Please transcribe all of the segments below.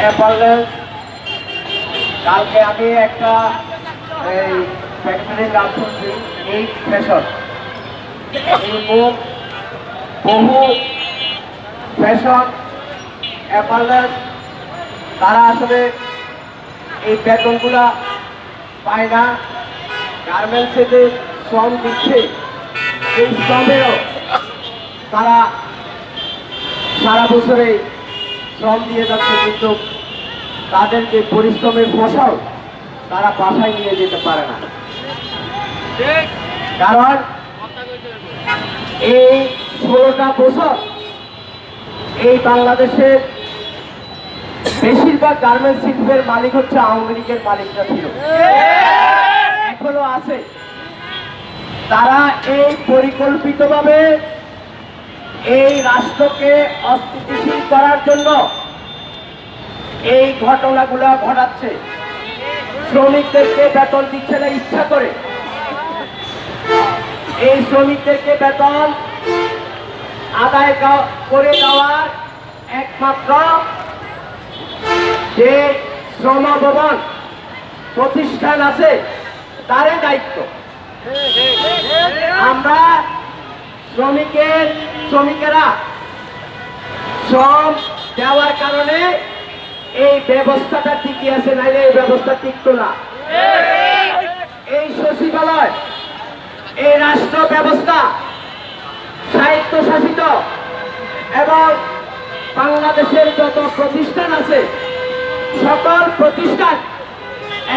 Apparel কালকে আমি একটা, এই ফ্যাক্টরির নাম শুনছি এই ফ্যাশন বহু ফ্যাশন অ্যাপারেল তারা আসলে এই বেতনগুলা পায় না। গার্মেন্টসে যে শ্রম দিচ্ছে। এই শ্রমেরও তারা সারা বছরে শ্রম দিয়ে যাচ্ছে, কিন্তু তাদের যে পরিশ্রমের ফসল তারা বাসায় নিয়ে যেতে পারে না। কারণ এই ষোলোটা বছর এই বাংলাদেশের বেশিরভাগ গার্মেন্টস শিল্পের মালিক হচ্ছে আওয়ামী লীগের মালিকরা ছিল। এখনও আছে। তারা এই পরিকল্পিতভাবে এই রাষ্ট্রকে অস্থিতিশীল করার জন্য এই ঘটনাগুলো ঘটাচ্ছে। শ্রমিকদেরকে বেতন দিচ্ছে না ইচ্ছা করে। এই শ্রমিকদেরকে বেতন আদায় করে দেওয়ার একমাত্র যে শ্রম ভবন প্রতিষ্ঠান আছে, তারই দায়িত্ব। আমরা শ্রমিকের, শ্রমিকেরা শ্রম দেওয়ার কারণে এই ব্যবস্থাটা টিকে আছে, নাইলে এই ব্যবস্থা টিকতো না। এই সচিবালয়, এই রাষ্ট্র ব্যবস্থা স্বায়ত্তশাসিত এবং বাংলাদেশের যত প্রতিষ্ঠান আছে, সকল প্রতিষ্ঠান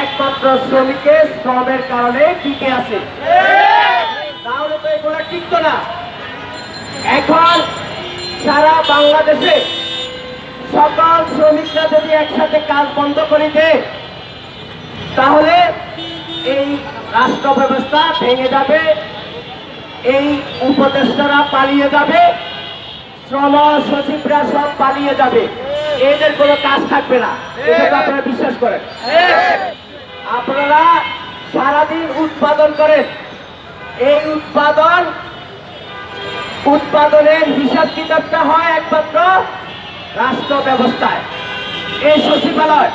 একমাত্র শ্রমিকের শ্রমের কারণে টিকে আছে। তাহলে তো এগুলো টিকতো না। এখন সারা বাংলাদেশে সকল শ্রমিকরা যদি একসাথে কাজ বন্ধ করে দেয় তাহলে এই রাষ্ট্র ব্যবস্থা ভেঙে যাবে এই উপদেষ্টারা পালিয়ে যাবে শ্রম সচিবরা সব পালিয়ে যাবে। এদের কোনো কাজ থাকবে না। এটা আপনারা বিশ্বাস করেন। আপনারা সারাদিন উৎপাদন করেন। এই উৎপাদন উৎপাদনের হিসাব কিতাবটা হয় একমাত্র রাষ্ট্র ব্যবস্থায়। এই সচিবালয়।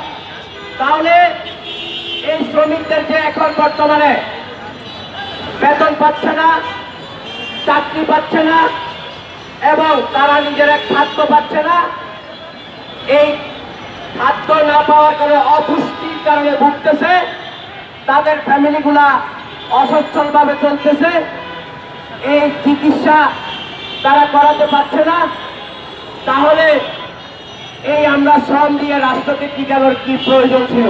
তাহলে এই শ্রমিকদের যে এখন বর্তমানে বেতন পাচ্ছে না, চাকরি পাচ্ছে না, এবং তারা নিজেরা খাদ্য পাচ্ছে না, এই খাদ্য না পাওয়ার কারণে, অপুষ্টির কারণে ভুগতেছে, তাদের ফ্যামিলিগুলা অসচ্ছলভাবে চলতেছে, এই চিকিৎসা তারা করাতে পারছে না। তাহলে এই আমরা শ্রম দিয়ে রাষ্ট্রকে টিকানোর কি প্রয়োজন ছিল?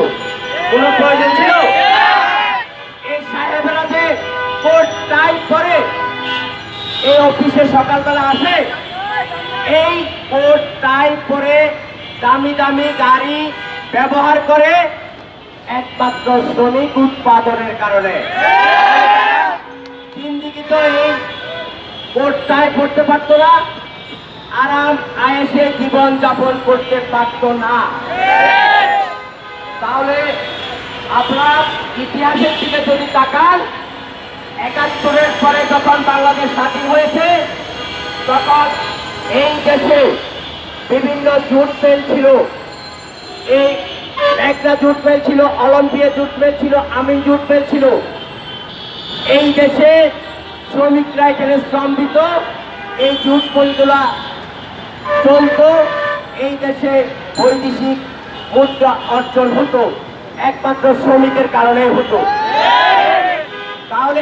কোনো প্রয়োজন ছিল? এই সাহেবরা যে কোট টাই করে এই অফিসে সকালবেলা আসে, এই কোর্ট টাই করে দামি দামি গাড়ি ব্যবহার করে একমাত্র শ্রমিক উৎপাদনের কারণে। জিন্দিগি তো এই কোট পড়তে পারতো না। আরাম, আয়েসে জীবন যাপন করতে পারতো না। তাহলে আপনার ইতিহাসের দিকে যদি তাকান, একাত্তরের পরে যখন বাংলাদেশ স্বাধীন হয়েছে, তখন এই দেশে বিভিন্ন জুট মিল ছিল। এই একটা জুট মিল ছিল, অলিম্পিয়া জুট মিল ছিল, আমিন জুট মিল ছিল। এই দেশে শ্রমিকরা এখানে শ্রম দিত এই জুট মিলগুলা চলত, এই দেশে বৈদেশিক মুদ্রা অর্জন হতো, একমাত্র শ্রমিকের কারণে হতো। তাহলে